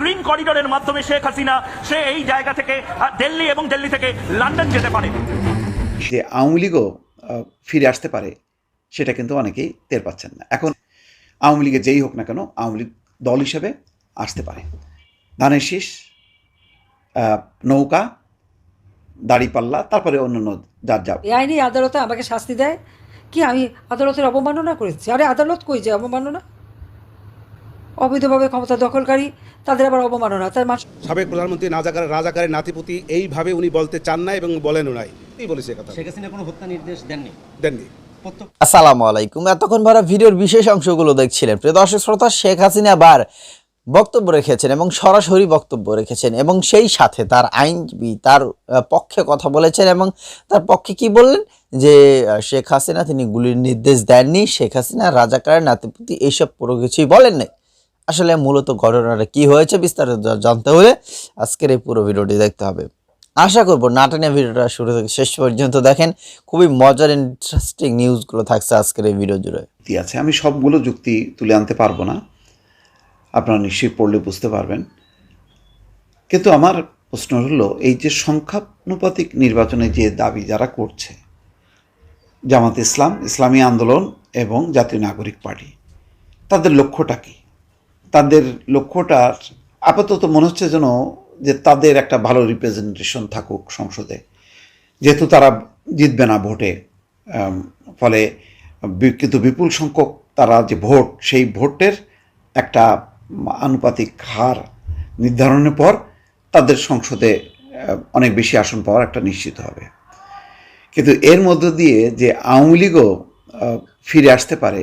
Green করিডোরের মাধ্যমে শেখ হাসিনা সে এই জায়গা থেকে দিল্লি এবং দিল্লি থেকে লন্ডন যেতে পারে। যে আওয়ামী লীগও ফিরে আসতে পারে সেটা কিন্তু অনেকেই টের পাচ্ছেন না। এখন আওয়ামী লীগের যেই হোক না কেন আওয়ামী লীগ দল হিসেবে আসতে পারে। ধানের শীষ নৌকা দাড়িপাল্লা তারপরে অন্যান্য যার যা এই আইনি আদালতে আমাকে শাস্তি দেয়। কি আমি আদালতের অবমাননা করেছি? আরে আদালত কই যে অবমাননা? অবৈধভাবে ক্ষমতা দখলকারী তাদের আবার অবমাননা। তার মাস সাবেক প্রধানমন্ত্রী রাজাকার রাজাকারের নাতিপুতি এইভাবে উনি বলতে চান না এবং বলেনও নাই। এই বলেছে কথা শেখ হাসিনা কোনো হত্যা নির্দেশ দেননি? দেননি। আসসালামু আলাইকুম। এতক্ষণ ভাড়া ভিডিওর বিশেষ অংশগুলো দেখছিলেন। প্রিয় দর্শক শ্রোতা শেখ হাসিনা আবার বক্তব্য রেখেছেন এবং সরাসরি বক্তব্য রেখেছেন এবং সেই সাথে তার আইনজীবী তার পক্ষে কথা বলেছেন এবং তার পক্ষে কি বললেন? যে শেখ হাসিনা তিনি গুলির নির্দেশ দেননি শেখ হাসিনা রাজাকারের নাতিপুতি এইসব পুরো কিছুই বলেন নাই আসলে মূলত ঘটনাটা কি হয়েছে বিস্তারিত জানতে হলে আজকের এই পুরো ভিডিওটি দেখতে হবে। আশা করব নাটানিয়া ভিডিওটা শুরু থেকে শেষ পর্যন্ত দেখেন। খুবই মজার ইন্টারেস্টিং নিউজগুলো থাকছে আজকের এই ভিডিও জুড়ে। আছে। আমি সবগুলো যুক্তি তুলে আনতে পারব না। আপনারা নিশ্চয়ই পড়লে বুঝতে পারবেন। কিন্তু আমার প্রশ্ন হলো, এই যে সংখ্যানুপাতিক নির্বাচনে যে দাবি যারা করছে, জামাত ইসলাম, ইসলামী আন্দোলন এবং জাতীয় নাগরিক পার্টি, তাদের লক্ষ্যটা কি? তাদের লক্ষ্যটার আপাতত মনে হচ্ছে যেন যে তাদের একটা ভালো রিপ্রেজেন্টেশন থাকুক সংসদে। যেহেতু তারা জিতবে না ভোটে ফলে কিন্তু বিপুল সংখ্যক তারা যে ভোট, সেই ভোটের একটা আনুপাতিক হার নির্ধারণের পর তাদের সংসদে অনেক বেশি আসন পাওয়ার একটা নিশ্চিত হবে। কিন্তু এর মধ্য দিয়ে যে আওয়ামী লীগও ফিরে আসতে পারে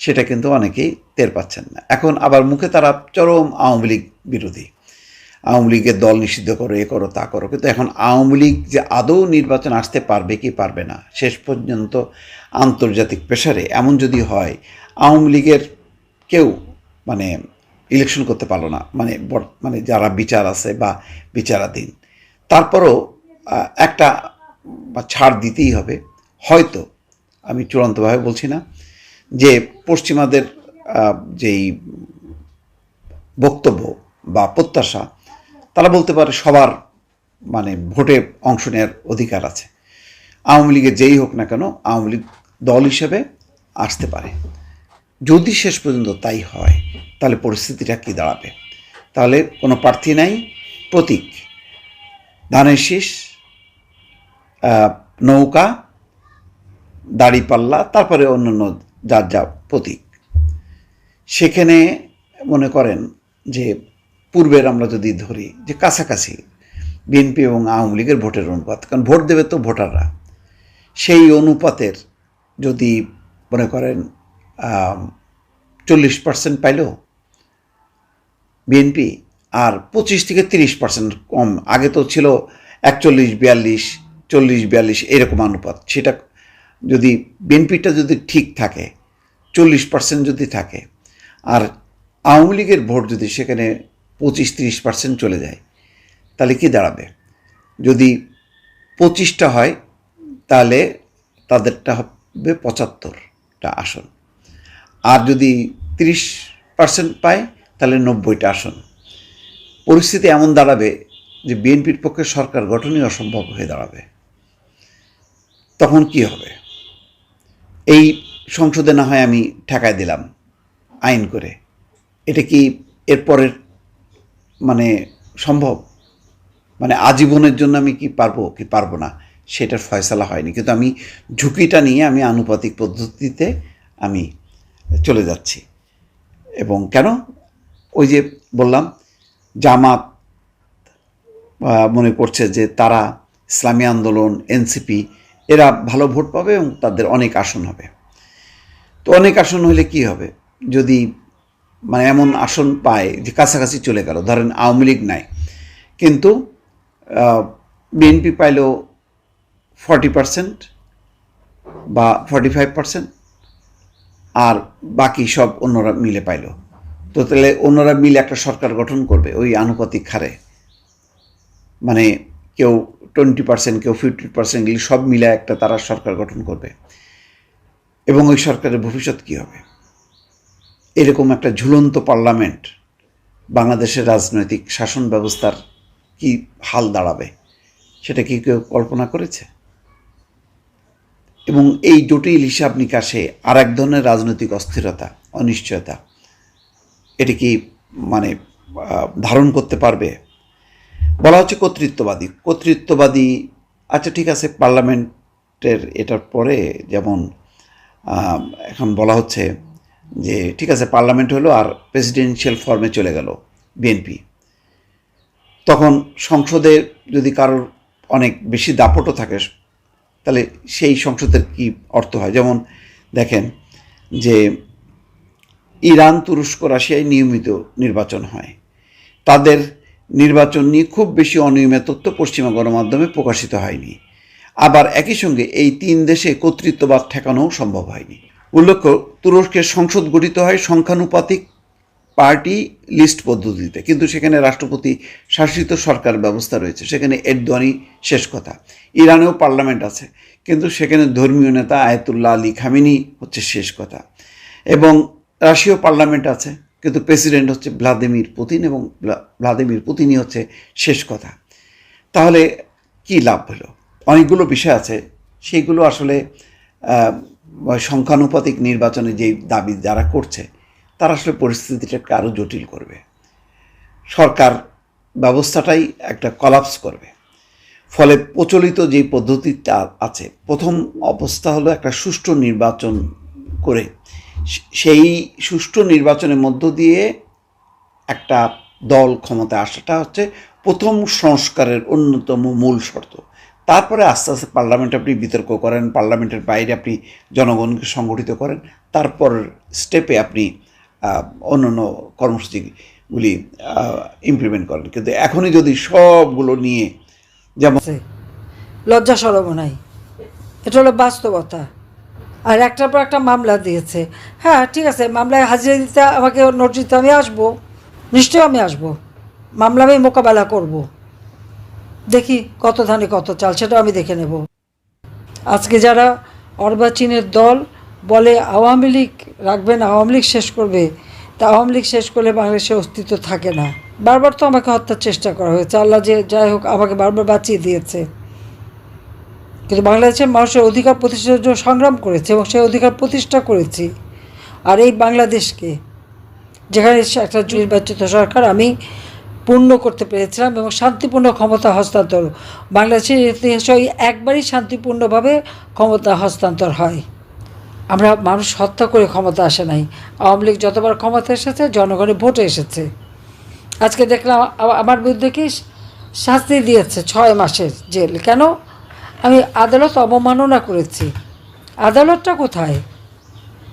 সেটা কিন্তু অনেকেই টের পাচ্ছেন না। এখন আবার মুখে তারা চরম আওয়ামী লীগ বিরোধী। আওয়ামী লীগের দল নিষিদ্ধ করো, এ করো, তা করো। কিন্তু এখন আওয়ামী লীগ যে আদৌ নির্বাচন আসতে পারবে কি পারবে না, শেষ পর্যন্ত আন্তর্জাতিক প্রেশারে এমন যদি হয়, আওয়ামী লীগের কেউ মানে ইলেকশন করতে পারল না মানে মানে যারা বিচার আছে বা বিচারাধীন, তারপরও একটা ছাড় দিতেই হবে। হয়তো, আমি চূড়ান্তভাবে বলছি না যে পশ্চিমাদের যেই বক্তব্য বা প্রত্যাশা, তারা বলতে পারে সবার মানে ভোটে অংশ নেওয়ার অধিকার আছে। আওয়ামী লীগের যেই হোক না কেন, আওয়ামী লীগ দল হিসেবে আসতে পারে। যদি শেষ পর্যন্ত তাই হয়, তাহলে পরিস্থিতিটা কি দাঁড়াবে? তাহলে কোনো প্রার্থী নাই, প্রতীক, ধানের শীষ নৌকা, দাড়িপাল্লা, তারপরে অন্যান্য যার যা প্রতীক। সেখানে মনে করেন যে পূর্বের আমরা যদি ধরি যে কাছাকাছি বিএনপি এবং আওয়ামী লীগের ভোটের অনুপাত, কারণ ভোট দেবে তো ভোটাররা। সেই অনুপাতের যদি মনে করেন চল্লিশ পার্সেন্ট পাইলেও বিএনপি আর পঁচিশ থেকে তিরিশ পার্সেন্ট কম। আগে তো ছিল একচল্লিশ, বিয়াল্লিশ, চল্লিশ, বিয়াল্লিশ, এরকম অনুপাত। সেটা যদি বিএনপিটা যদি ঠিক থাকে, চল্লিশ পার্সেন্ট যদি থাকে, আর আওয়ামী লীগের ভোট যদি সেখানে পঁচিশ তিরিশ পার্সেন্ট চলে যায়, তাহলে কি দাঁড়াবে? যদি পঁচিশটা হয়, তাহলে তাদেরটা হবে পঁচাত্তরটা আসন। আর যদি তিরিশ পার্সেন্ট পায়, তাহলে নব্বইটা আসন। পরিস্থিতি এমন দাঁড়াবে যে বিএনপির পক্ষে সরকার গঠনই অসম্ভব হয়ে দাঁড়াবে। তখন কি হবে? এই সংসদে না হয় আমি ঠেকায় দিলাম আইন করে। এটা কি এরপরের মানে সম্ভব? মানে আজীবনের জন্য আমি কি পারব কি পারব না, সেটার ফয়সালা হয়নি। কিন্তু আমি ঝুঁকিটা নিয়ে আমি আনুপাতিক পদ্ধতিতে আমি চলে যাচ্ছি। এবং কেন? ওই যে বললাম, জামাত মনে করছে যে তারা ইসলামী আন্দোলন, এনসিপি এরা ভালো ভোট পাবে এবং তাদের অনেক আসন হবে। তো অনেক আসন হলে কি হবে? যদি মানে এমন আসন পায় যে কাছাকাছি চলে গেল, ধরেন আওয়ামী লীগ নাই, কিন্তু বিএনপি পাইলো ফর্টি পার্সেন্ট বা ফর্টি ফাইভ পার্সেন্ট আর বাকি সব অন্যরা মিলে পাইলো। তো তাহলে অন্যরা মিলে একটা সরকার গঠন করবে ওই আনুপাতিক হারে। মানে কেউ টোয়েন্টি পার্সেন্ট কেউ ফিফটি পার্সেন্ট সব মিলে একটা তারা সরকার গঠন করবে। এবং ওই সরকারের ভবিষ্যৎ কী হবে? এরকম একটা ঝুলন্ত পার্লামেন্ট বাংলাদেশের রাজনৈতিক শাসন ব্যবস্থার কি হাল দাঁড়াবে? সেটা কি কেউ কল্পনা করেছে? এবং এই জটিল হিসাব নিকাশে আর এক ধরনের রাজনৈতিক অস্থিরতা, অনিশ্চয়তা, এটি কি মানে ধারণ করতে পারবে? বলা হচ্ছে কর্তৃত্ববাদী। কর্তৃত্ববাদী আচ্ছা ঠিক আছে, পার্লামেন্টের এটার পরে যেমন এখন বলা হচ্ছে যে, ঠিক আছে, পার্লামেন্ট হলো আর প্রেসিডেন্সিয়াল ফর্মে চলে গেল বিএনপি। তখন সংসদে যদি কারোর অনেক বেশি দাপটও থাকে, তাহলে সেই সংসদের কি অর্থ হয়? যেমন দেখেন যে, ইরান, তুরস্ক, রাশিয়ায় নিয়মিত নির্বাচন হয়। তাদের নির্বাচন নিয়ে খুব বেশি অনিয়মিত তথ্য পশ্চিমা গণমাধ্যমে প্রকাশিত হয়নি। আবার একই সঙ্গে এই তিন দেশে কর্তৃত্ববাদ ঠেকানোও সম্ভব হয়নি। উল্লেখ্য তুরস্কের সংসদ গঠিত হয় সংখ্যানুপাতিক পার্টি লিস্ট পদ্ধতিতে। কিন্তু সেখানে রাষ্ট্রপতি শাসিত সরকার ব্যবস্থা রয়েছে। সেখানে এরদোয়ানি শেষ কথা। ইরানেও পার্লামেন্ট আছে। কিন্তু সেখানে ধর্মীয় নেতা আয়াতুল্লাহ আলী খামিনি হচ্ছে শেষ কথা। এবং রাশিয়াও পার্লামেন্ট আছে। কিন্তু প্রেসিডেন্ট হচ্ছে ভ্লাদিমির পুতিন এবং ভ্লা- ভ্লাদিমির পুতিনই হচ্ছে শেষ কথা। তাহলে কি লাভ হলো? অনেকগুলো বিষয় আছে। সেইগুলো আসলে সংখ্যানুপাতিক নির্বাচনে যেই দাবি যারা করছে, তারা আসলে পরিস্থিতিটাকে আরও জটিল করবে। সরকার ব্যবস্থাটাই একটা কলাপস করবে। ফলে প্রচলিত যে পদ্ধতিটা আছে, প্রথম অবস্থা হলো একটা সুষ্ঠু নির্বাচন করে সেই সুষ্ঠু নির্বাচনের মধ্য দিয়ে একটা দল ক্ষমতায় আসাটা হচ্ছে প্রথম সংস্কারের অন্যতম মূল শর্ত। তারপরে আস্তে আস্তে পার্লামেন্ট আপনি বিতর্ক করেন পার্লামেন্টের বাইরে আপনি জনগণকে সংগঠিত করেন তারপর স্টেপে আপনি আহ, অন্যান্য কর্মসূচিগুলি ইমপ্লিমেন্ট করেন। কিন্তু এখনই যদি সবগুলো নিয়ে যেমন লজ্জা সরম নাই। এটা হলো বাস্তবতা। আর একটার পর একটা মামলা দিয়েছে। হ্যাঁ ঠিক আছে, মামলায় হাজিরা দিতে আমাকে নোট দিতে আমি আসব। নিশ্চয়ই আমি আসব। মামলা আমি মোকাবেলা করব। দেখি কত ধানে কত চাল সেটা আমি দেখে নেব। আজকে যারা অর্বাচীনের দল বলে আওয়ামী লীগ রাখবেন আওয়ামী লীগ শেষ করবে, তা আওয়ামী লীগ শেষ করলে বাংলাদেশের অস্তিত্ব থাকে না। বারবার তো আমাকে হত্যার চেষ্টা করা হয়েছে। আল্লাহ যে যাই হোক আমাকে বারবার বাঁচিয়ে দিয়েছে। কিন্তু বাংলাদেশের মানুষের অধিকার প্রতিষ্ঠার জন্য সংগ্রাম করেছে এবং সেই অধিকার প্রতিষ্ঠা করেছি। আর এই বাংলাদেশকে, যেখানে একটা নির্বাচিত সরকার আমি পূর্ণ করতে পেরেছিলাম এবং শান্তিপূর্ণ ক্ষমতা হস্তান্তর। বাংলাদেশের ইতিহাসে ওই একবারই শান্তিপূর্ণভাবে ক্ষমতা হস্তান্তর হয়। আমরা মানুষ হত্যা করে ক্ষমতা আসে নাই। আওয়ামী লীগ যতবার ক্ষমতা এসেছে, জনগণের ভোটে এসেছে। আজকে দেখলাম আমার বিরুদ্ধে কি শাস্তি দিয়েছে ছয় মাসের জেল? কেন? আমি আদালত অবমাননা করেছি। আদালতটা কোথায়?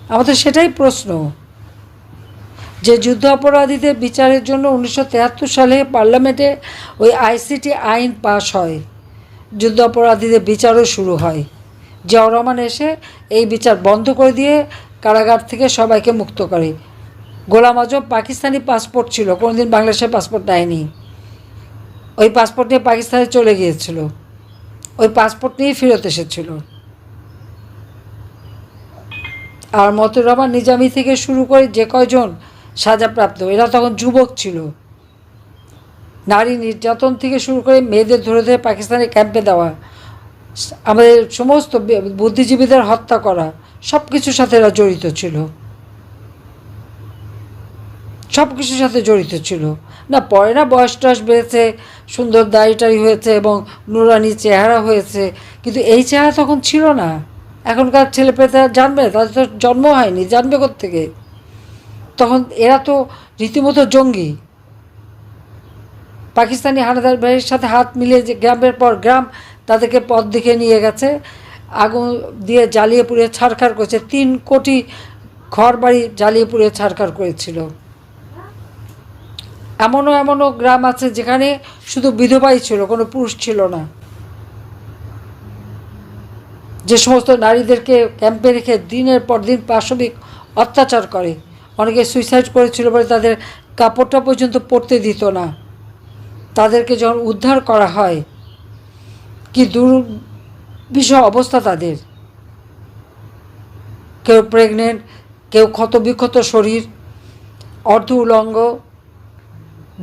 আমাদের সেটাই প্রশ্ন। যে যুদ্ধ অপরাধীদের বিচারের জন্য উনিশশো সালে পার্লামেন্টে ওই আইসিটি আইন পাশ হয়। যুদ্ধ অপরাধীদের বিচারও শুরু হয়। জিয়াউর রহমান এসে এই বিচার বন্ধ করে দিয়ে কারাগার থেকে সবাইকে মুক্ত করে। গোলাম আজম পাকিস্তানি পাসপোর্ট ছিল, কোনোদিন বাংলাদেশের পাসপোর্ট নেয়নি ওই পাসপোর্ট নিয়ে পাকিস্তানে চলে গিয়েছিল। ওই পাসপোর্ট নিয়েই ফেরত এসেছিল। আর মতুর রহমান নিজামি থেকে শুরু করে যে কয়জন সাজাপ্রাপ্ত এরা তখন যুবক ছিল। নারী নির্যাতন থেকে শুরু করে মেয়েদের ধরে ধরে পাকিস্তানের ক্যাম্পে দেওয়া, আমাদের সমস্ত বুদ্ধিজীবীদের হত্যা করা সব কিছুর সাথে এরা জড়িত ছিল। সব কিছুর সাথে জড়িত ছিল। না, পরে না বয়স টয়স বেড়েছে, সুন্দর দাড়ি টাড়ি হয়েছে এবং নুরানি চেহারা হয়েছে, কিন্তু এই চেহারা তখন ছিল না। এখনকার ছেলে পেলে জানবে তাদের তো জন্ম হয়নি, জানবে থেকে তখন এরা তো রীতিমতো জঙ্গি। পাকিস্তানি হানাদার বাহিনীর সাথে হাত মিলিয়ে যে গ্রামের পর গ্রাম তাদেরকে পথ দেখে নিয়ে গেছে, আগুন দিয়ে জ্বালিয়ে পুড়িয়ে ছাড়খাড় করেছে, তিন কোটি ঘর বাড়ি জ্বালিয়ে পুড়িয়ে ছাড়খাড় করেছিল। এমনও এমনও গ্রাম আছে যেখানে শুধু বিধবাই ছিল, কোনো পুরুষ ছিল না। যে সমস্ত নারীদেরকে ক্যাম্পে রেখে দিনের পর দিন পাশবিক অত্যাচার করে, অনেকে সুইসাইড করেছিল বলে তাদের কাপড়টা পর্যন্ত পরতে দিত না। তাদেরকে যখন উদ্ধার করা হয়, কি দুর্বিষহ অবস্থা তাদের। কেউ প্রেগনেন্ট কেউ ক্ষতবিক্ষত শরীর, অর্ধ উলঙ্গ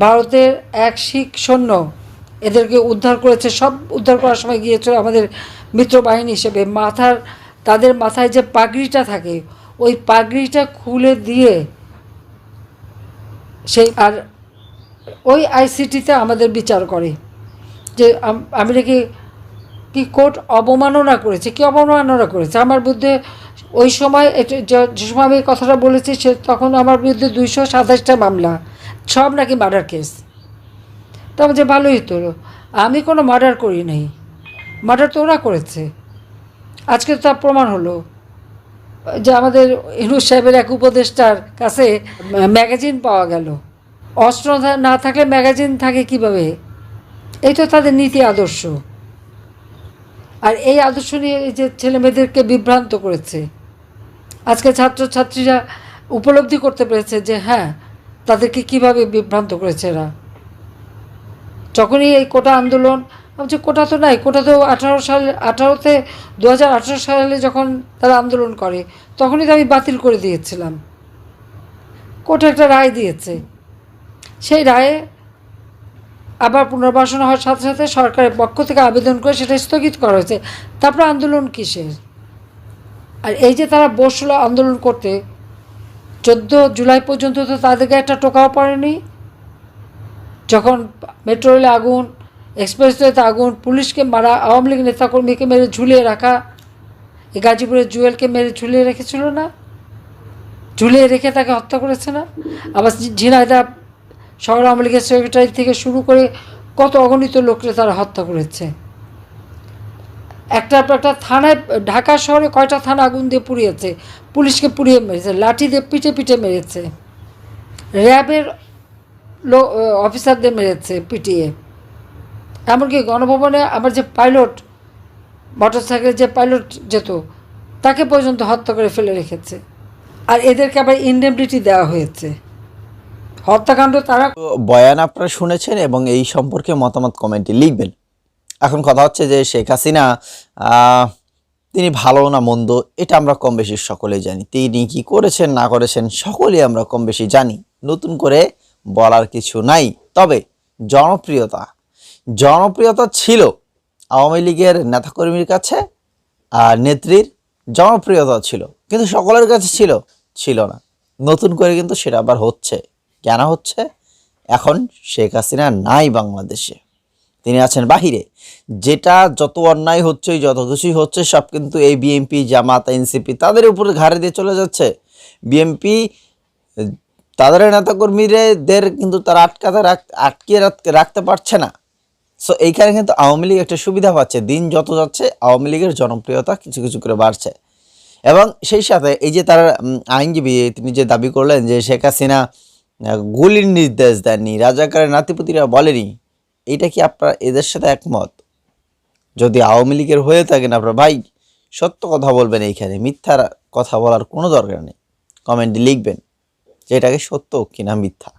ভারতের এক শিখ সৈন্য এদেরকে উদ্ধার করেছে। সব উদ্ধার করার সময় গিয়েছিল আমাদের মিত্র বাহিনী হিসেবে। মাথার, তাদের মাথায় যে পাগড়িটা থাকে, ওই পাগড়িটা খুলে দিয়ে সেই, আর ওই আইসিটিতে আমাদের বিচার করে যে আমি নাকি কি কোর্ট অবমাননা করেছে, কি অবমাননা করেছে। আমার বিরুদ্ধে ওই সময় যে সময় আমি কথাটা বলেছি, সে তখন আমার বিরুদ্ধে দুইশো সাতাশটা মামলা সব নাকি মার্ডার কেস তা যে ভালোই তো, আমি কোনো মার্ডার করি নাই। মার্ডার তো ওরা করেছে। আজকে তো তার প্রমাণ হলো। যে আমাদের ইনুস সাহেবের এক উপদেষ্টার কাছে ম্যাগাজিন পাওয়া গেল। অস্ত্র না থাকলে ম্যাগাজিন থাকে কীভাবে? এই তো তাদের নীতি আদর্শ। আর এই আদর্শ নিয়ে এই যে ছেলে মেয়েদেরকে বিভ্রান্ত করেছে। আজকে ছাত্রছাত্রীরা উপলব্ধি করতে পেরেছে যে হ্যাঁ তাদেরকে কীভাবে বিভ্রান্ত করেছে এরা? যখনই এই কোটা আন্দোলন যে কোটা তো নাই, কোটা তো আঠারো সাল, আঠারোতে দু হাজার আঠারো সালে যখন তারা আন্দোলন করে, তখনই তো আমি বাতিল করে দিয়েছিলাম। কোর্ট একটা রায় দিয়েছে। সেই রায়ে আবার পুনর্বাসন হওয়ার সাথে সাথে সরকারের পক্ষ থেকে আবেদন করে সেটা স্থগিত করা হয়েছে। তারপর আন্দোলন কিসের? আর এই যে তারা বসল আন্দোলন করতে চোদ্দ জুলাই পর্যন্ত তো তাদেরকে একটা টোকাও পড়েনি। যখন মেট্রো রেলে আগুন এক্সপ্রেসওয়েতে আগুন, পুলিশকে মারা, আওয়ামী লীগ নেতাকর্মীকে মেরে ঝুলিয়ে রাখা, এই গাজীপুরের জুয়েলকে মেরে ঝুলিয়ে রেখেছিল না? ঝুলিয়ে রেখে তাকে হত্যা করেছে না? আবার ঝিনাইদা শহর আওয়ামী লীগের সেক্রেটারি থেকে শুরু করে কত অগণিত লোককে তারা হত্যা করেছে। একটার পর একটা থানায়, ঢাকা শহরে কয়টা থানা আগুন দিয়ে পুড়িয়েছে? পুলিশকে পুড়িয়ে মেরেছে, লাঠি দিয়ে পিঠে পিঠে মেরেছে, র্যাবের লো অফিসারদের মেরেছে পিটিয়ে। এমনকি গণভবনে আমার যে পাইলট মোটর সাইকেলে যে পাইলট যেত, তাকে পর্যন্ত হত্যা করে ফেলে রেখেছে। আর এদেরকে আবার ইন্ডেমনিটি দেওয়া হয়েছে। হত্যাকাণ্ড তারা বয়ান আপনারা শুনেছেন এবং এই সম্পর্কে মতামত কমেন্টে লিখবেন। এখন কথা হচ্ছে যে শেখ হাসিনা তিনি ভালো না মন্দ, এটা আমরা কম বেশি সকলেই জানি। তিনি কি করেছেন, না করেছেন, সকলেই আমরা কম বেশি জানি। নতুন করে বলার কিছু নাই। তবে জনপ্রিয়তা জনপ্রিয়তা ছিল আওয়ামী লীগের নেতাকর্মীর কাছে আর নেত্রীর জনপ্রিয়তা ছিল, কিন্তু সকলের কাছে ছিল ছিল না। নতুন করে কিন্তু সেটা আবার হচ্ছে। কেন হচ্ছে? এখন শেখ হাসিনা নাই বাংলাদেশে। তিনি আছেন বাহিরে। যেটা যত অন্যায় হচ্ছে, যত কিছুই হচ্ছে, সব কিন্তু এই বিএনপি জামাত এনসিপি তাদের উপরে ঘাড়ে দিয়ে চলে যাচ্ছে। বিএনপি তাদের নেতাকর্মীদের কিন্তু তারা আটকাতে রাখ আটকে রাখ- রাখতে পারছে না। সো এইখানে কিন্তু আওয়ামী লীগ একটা সুবিধা পাচ্ছে। দিন যত যাচ্ছে, আওয়ামী লীগের জনপ্রিয়তা কিছু কিছু করে বাড়ছে। এবং সেই সাথে এই যে তার আইনজীবী তিনি যে দাবি করলেন যে শেখ হাসিনা গুলির নির্দেশ দেননি, রাজাকারের নাতিপুতিরা বলেনি এইটা কি আপনারা এদের সাথে একমত? যদি আওয়ামী লীগের হয়ে থাকেন আপনারা, ভাই, সত্য কথা বলবেন এইখানে মিথ্যার কথা বলার কোনো দরকার নেই। কমেন্টে লিখবেন যে এটাকে সত্য কিনা মিথ্যা।